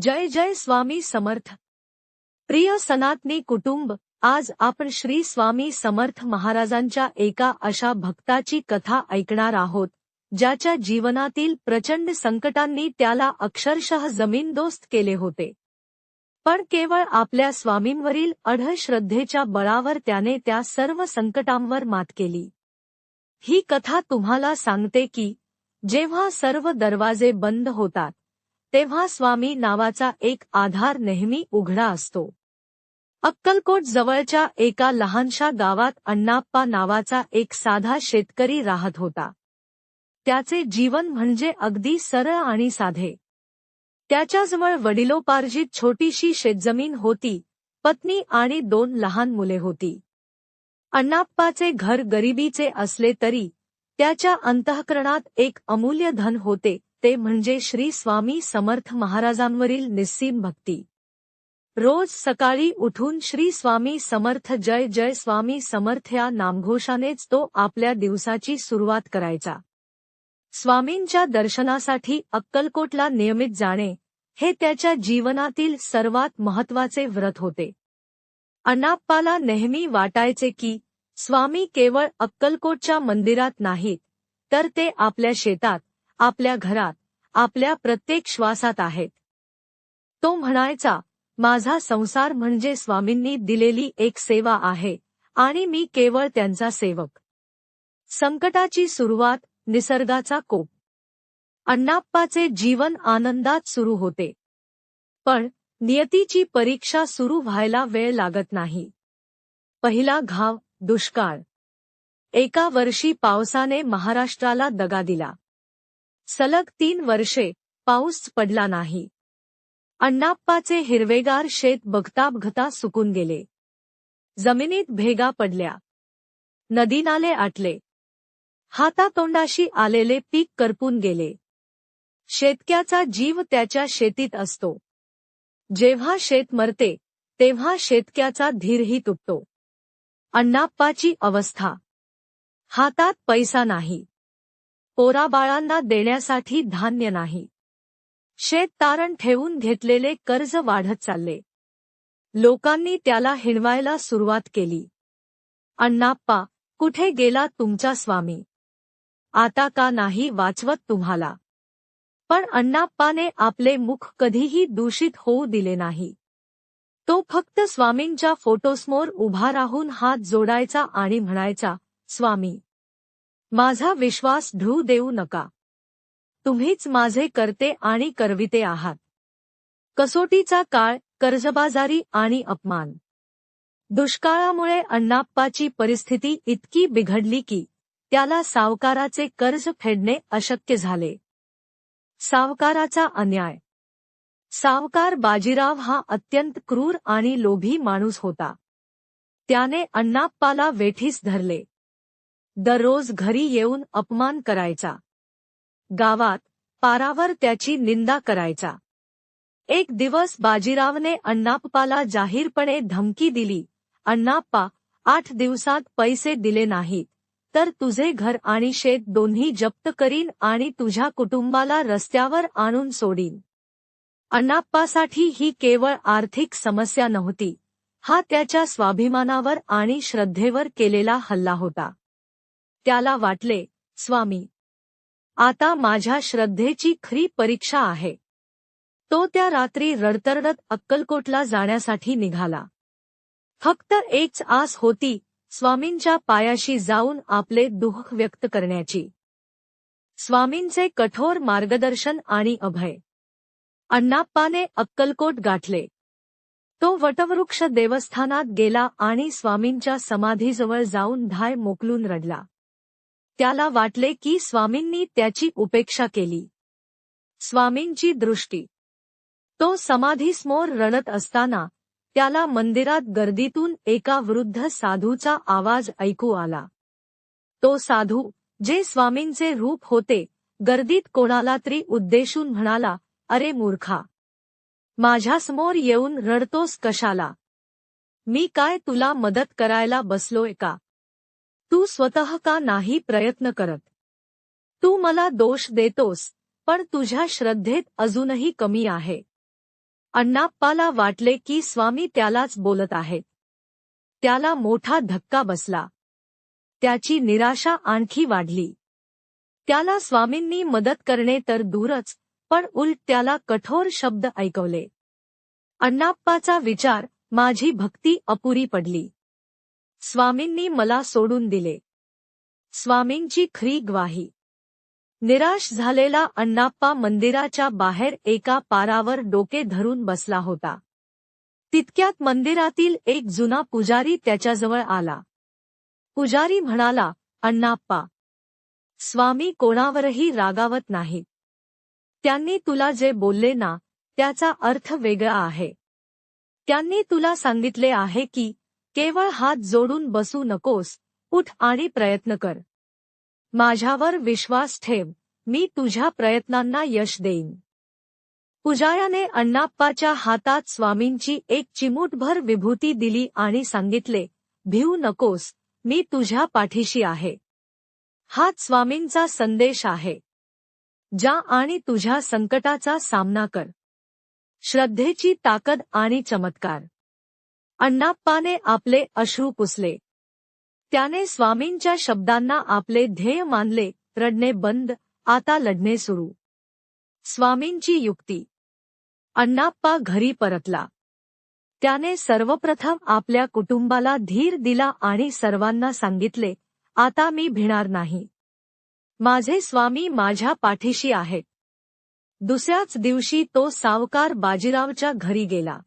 जय जय स्वामी समर्थ. प्रिय सनातनी कुटुंब आज आपण श्री स्वामी समर्थ महाराजांच्या एका अशा भक्ताची कथा ऐकणार आहोत ज्याच्या जीवनातील प्रचंड संकटांनी त्याला अक्षरशः जमीनदोस्त केले होते. पण केवळ आपल्या स्वामींवरील अढळ श्रद्धेच्या बळावर त्याने त्या सर्व संकटांवर मात केली. ही कथा तुम्हाला सांगते की जेव्हा सर्व दरवाजे बंद होतात तेव्हा स्वामी नावाचा एक आधार नेहमी उघडा असतो. अक्कलकोट जवळच्या एका लहानशा गावात अण्णाप्पा नावाचा एक साधा शेतकरी राहत होता. त्याचे जीवन म्हणजे अगदी सरळ आणि साधे. त्याच्याजवळ वडिलोपार्जित छोटीशी शेतजमीन होती पत्नी आणि दोन लहान मुले होती. अण्णाप्पाचे घर गरिबीचे असले तरी त्याच्या अंतःकरणात एक अमूल्य धन होते ते म्हणजे श्री स्वामी समर्थ महाराजांवरील निस्सीम भक्ती. रोज सकाळी उठून श्री स्वामी समर्थ जय जय स्वामी समर्थ या नामघोषानेच तो आपल्या दिवसाची सुरुवात करायचा. स्वामींच्या दर्शनासाठी अक्कलकोटला नियमित जाणे हे त्याच्या जीवनातील सर्वात महत्त्वाचे व्रत होते. अनाप्पाला नेहमी वाटायचे की स्वामी केवळ अक्कलकोटच्या मंदिरात नाहीत तर ते आपल्या शेतात आपल्या घरात आपल्या प्रत्येक श्वासात आहेत. तो म्हणायचा माझा संसार म्हणजे स्वामींनी दिलेली एक सेवा आहे आणि मी केवळ त्यांचा सेवक. संकटाची सुरुवात निसर्गाचा कोप. अण्णाप्पाचे जीवन आनंदात सुरू होते. पण नियतीची परीक्षा सुरू व्हायला वेळ लागत नाही. पहिला घाव दुष्काळ. एका वर्षी पावसाने महाराष्ट्राला दगा दिला. सलग तीन वर्षे पाऊस पडला नाही. अण्णाप्पाचे हिरवेगार शेत बघता बघता सुकून गेले. जमिनीत भेगा पडल्या. नदीनाले आटले. हातातोंडाशी आलेले पीक करपून गेले. शेतक्याचा जीव त्याच्या शेतीत असतो. जेव्हा शेत मरते तेव्हा शेतक्याचा धीरही तुटतो. अण्णाप्पाची अवस्था. हातात पैसा नाही. पोराबाळांना देण्यासाठी धान्य नाही. शेत तारण ठेवून घेतलेले कर्ज वाढत चालले. लोकांनी त्याला हिणवायला सुरुवात केली. अण्णाप्पा कुठे गेला तुमचा स्वामी? आता का नाही वाचवत तुम्हाला? पण अण्णाप्पाने आपले मुख कधीही दूषित होऊ दिले नाही. तो फक्त स्वामींच्या फोटोसमोर उभा राहून हात जोडायचा आणि म्हणायचा स्वामी माझा विश्वास ढू देऊ नका. तुम्हीच माझे करते आणि करविते आहात. कसोटीचा काळ कर्जबाजारी आणि अपमान. दुष्काळामुळे अण्णाप्पाची परिस्थिती इतकी बिघडली की त्याला सावकाराचे कर्ज फेडणे अशक्य झाले. सावकाराचा अन्याय. सावकार बाजीराव हा अत्यंत क्रूर आणि लोभी माणूस होता. त्याने अण्णाप्पाला वेठीस धरले. दररोज घरी येऊन अपमान करायचा. गावात पारावर त्याची निंदा करायचा. एक दिवस बाजीरावने अण्णाप्पाला जाहीरपणे धमकी दिली अण्णाप्पा आठ दिवसात पैसे दिले नाहीत तर तुझे घर आणि शेत दोन्ही जप्त करीन आणि तुझ्या कुटुंबाला रस्त्यावर आणून सोडीन. अण्णाप्पासाठी ही केवळ आर्थिक समस्या नव्हती हा त्याच्या स्वाभिमानावर आणि श्रद्धेवर केलेला हल्ला होता. त्याला वाटले स्वामी आता माझ्या श्रद्धेची खरी परीक्षा आहे. तो त्या रात्री रडतरडत अक्कलकोटला जाण्यासाठी निघाला. फक्त एकच आस होती स्वामींच्या पायाशी जाऊन आपले दुःख व्यक्त करण्याची. स्वामींचे कठोर मार्गदर्शन आणि अभय. अण्णाप्पाने अक्कलकोट गाठले. तो वटवृक्ष देवस्थानात गेला आणि स्वामींच्या समाधीजवळ जाऊन धाय मोकलून रडला. त्याला वाटले की स्वामींनी त्याची उपेक्षा केली. स्वामींची दृष्टी. तो समाधीसमोर रडत असताना त्याला मंदिरात गर्दीतून एका वृद्ध साधूचा आवाज ऐकू आला. तो साधू जे स्वामींचे रूप होते गर्दीत कोणाला तरी उद्देशून म्हणाला अरे मूर्खा! माझ्यासमोर येऊन रडतोस कशाला? मी काय तुला मदत करायला बसलोय का? तू स्वतः का नाही प्रयत्न करत? तू मला दोष देतोस पण तुझ्या श्रद्धेत अजूनही कमी आहे. अण्णाप्पाला वाटले की स्वामी त्यालाच बोलत आहेत. त्याला मोठा धक्का बसला. त्याची निराशा आणखी वाढली. त्याला स्वामींनी मदत करणे तर दूरच पण उलट त्याला कठोर शब्द ऐकवले. अण्णाप्पाचा विचार माझी भक्ती अपुरी पडली. स्वामींनी मला सोडून दिले. स्वामींची खरी ग्वाही. निराश झालेला अण्णाप्पा मंदिराच्या बाहेर एका पारावर डोके धरून बसला होता. तितक्यात मंदिरातील एक जुना पुजारी त्याच्याजवळ आला. पुजारी म्हणाला अण्णाप्पा स्वामी कोणावरही रागावत नाहीत. त्यांनी तुला जे बोलले ना त्याचा अर्थ वेगळा आहे. त्यांनी तुला सांगितले आहे की केवळ हात जोडून बसू नकोस उठ आणि प्रयत्न कर. माझ्यावर विश्वास ठेव मी तुझ्या प्रयत्नांना यश देईन. पुजाऱ्याने अण्णाप्पाच्या हातात स्वामींची एक चिमूटभर विभूती दिली आणि सांगितले भिऊ नकोस मी तुझ्या पाठीशी आहे. हाच स्वामींचा संदेश आहे. जा आणि तुझ्या संकटाचा सामना कर. श्रद्धेची ताकद आणि चमत्कार. अण्णाप्पाने आपले अश्रू पुसले. त्याने स्वामींच्या शब्दांना आपले ध्येय मानले रडणे बंद आता लढणे सुरू. स्वामींची युक्ती. अण्णाप्पा घरी परतला. त्याने सर्वप्रथम आपल्या कुटुंबाला धीर दिला आणि सर्वांना सांगितले आता मी भिणार नाही. माझे स्वामी माझ्या पाठीशी आहेत. दुसऱ्याच दिवशी तो सावकार बाजीरावच्या घरी गेला.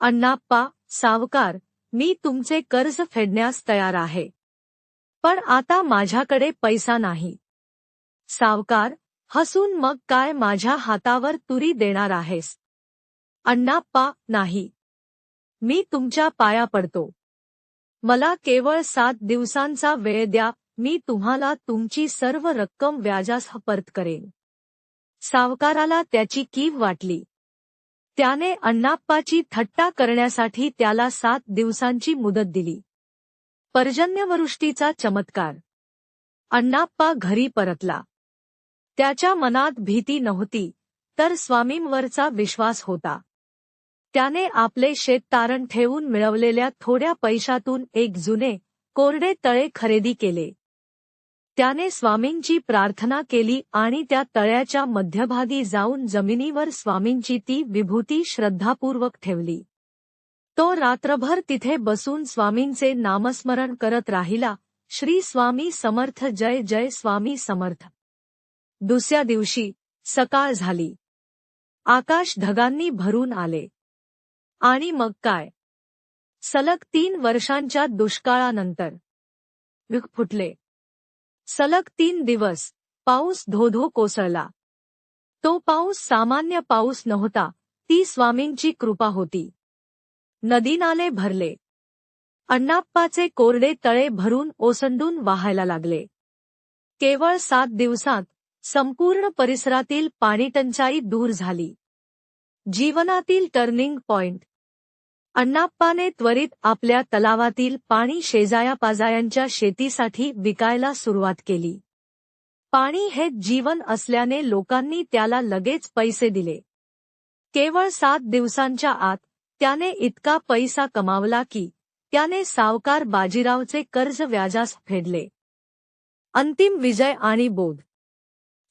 अण्णाप्पा सावकार मी तुमचे कर्ज फेडण्यास तयार आहे. पण आता माझ्याकडे पैसा नाही. सावकार हसून मग काय माझ्या हातावर तुरी देणार आहेस? अण्णाप्पा नाही. मी तुमच्या पाया पडतो. मला केवळ सात दिवसांचा वेळ द्या मी तुम्हाला तुमची सर्व रक्कम व्याजास परत करेन. सावकाराला त्याची कीव वाटली. त्याने अण्णाप्पाची थट्टा करण्यासाठी त्याला सात दिवसांची मुदत दिली. पर्जन्यवृष्टीचा चमत्कार. अण्णाप्पा घरी परतला. त्याच्या मनात भीती नव्हती तर स्वामींवरचा विश्वास होता. त्याने आपले शेत तारण ठेवून मिळवलेल्या थोड्या पैशातून एक जुने कोरडे तळे खरेदी केले. त्याने स्वामींची प्रार्थना केली आणि त्या तळ्याच्या मध्यभागी जाऊन जमिनीवर स्वामींची ती विभूती श्रद्धापूर्वक ठेवली. तो रात्रभर तिथे बसून स्वामींचे नामस्मरण करत राहिला श्री स्वामी समर्थ जय जय स्वामी समर्थ. दुसऱ्या दिवशी सकाळ झाली. आकाश ढगांनी भरून आले. आणि मग काय? सलग तीन वर्षांच्या दुष्काळानंतर. विख फुटले. सलग तीन दिवस पाऊस धोधो कोसळला. तो पाऊस सामान्य पाऊस नव्हता ती स्वामींची कृपा होती. नदी नाले भरले. अण्णाप्पाचे कोरडे तळे भरून ओसंडून वाहायला लागले. केवळ सात दिवसात संपूर्ण परिसरातील पाणीटंचाई दूर झाली. जीवनातील टर्निंग पॉइंट अण्णाप्पाने त्वरित आपल्या तलावातील पाणी शेजायापाजायांच्या शेतीसाठी विकायला सुरुवात केली. पाणी हे जीवन असल्याने लोकांनी त्याला लगेच पैसे दिले. केवळ सात दिवसांच्या आत त्याने इतका पैसा कमावला की त्याने सावकार बाजीरावचे कर्ज व्याजास फेडले. अंतिम विजय आणि बोध.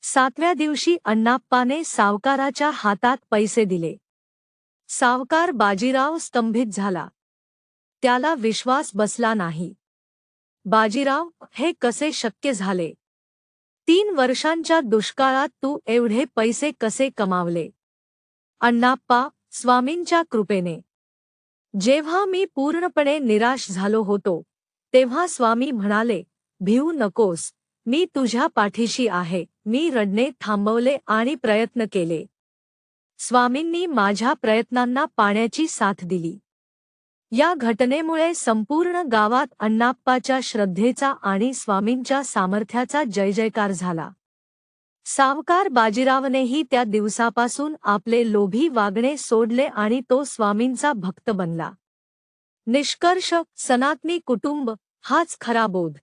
सातव्या दिवशी अण्णाप्पाने सावकाराच्या हातात पैसे दिले. सावकार बाजीराव स्तंभित झाला. त्याला विश्वास बसला नाही. बाजीराव हे कसे शक्य झाले? तीन वर्षांच्या दुष्काळात तू एवढे पैसे कसे कमावले? अण्णाप्पा स्वामींच्या कृपेने. जेव्हा मी पूर्णपणे निराश झालो होतो तेव्हा स्वामी म्हणाले भिवू नकोस. मी तुझ्या पाठीशी आहे. मी रडणे थांबवले आणि प्रयत्न केले. स्वामींनी माझ्या प्रयत्नांना पाण्याची साथ दिली. या घटनेमुळे संपूर्ण गावात अण्णाप्पाच्या श्रद्धेचा आणि स्वामींच्या सामर्थ्याचा जय जयकार झाला. सावकार बाजीरावनेही त्या दिवसापासून आपले लोभी वागणे सोडले आणि तो स्वामींचा भक्त बनला. निष्कर्ष सनातनी कुटुंब हाच खरा बोध.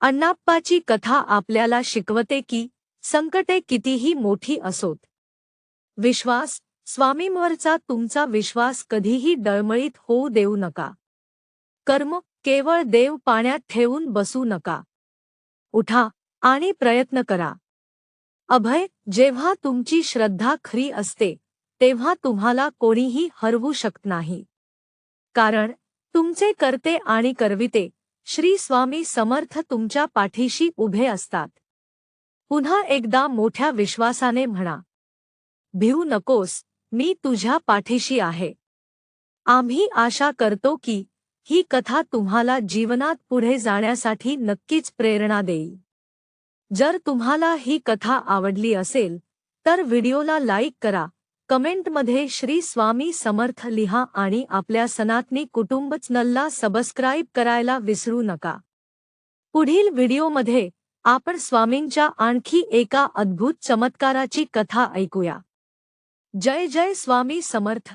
अण्णाप्पाची कथा आपल्याला शिकवते की संकटे कितीही मोठी असोत. विश्वास. स्वामींवरचा तुमचा विश्वास कधीही डळमळीत होऊ देऊ नका. कर्म केवळ देव पाण्यात ठेवून बसू नका. उठा आणि प्रयत्न करा. अभय जेव्हा तुमची श्रद्धा खरी असते तेव्हा तुम्हाला कोणीही हरवू शकत नाही. कारण तुमचे करते आणि करविते श्री स्वामी समर्थ तुमच्या पाठीशी उभे असतात. पुन्हा एकदा मोठ्या विश्वासाने म्हणा. भिवू नकोस मी तुझ्या पाठीशी आहे. आम्ही आशा करतो की ही कथा तुम्हाला जीवनात पुढे जाण्यासाठी नक्कीच प्रेरणा देईल. जर तुम्हाला ही कथा आवडली असेल तर व्हिडिओला लाईक करा कमेंटमध्ये श्री स्वामी समर्थ लिहा आणि आपल्या सनातनी कुटुंब चॅनलला सबस्क्राईब करायला विसरू नका. पुढील व्हिडिओमध्ये आपण स्वामींच्या आणखी एका अद्भुत चमत्काराची कथा ऐकूया. जय जय स्वामी समर्थ.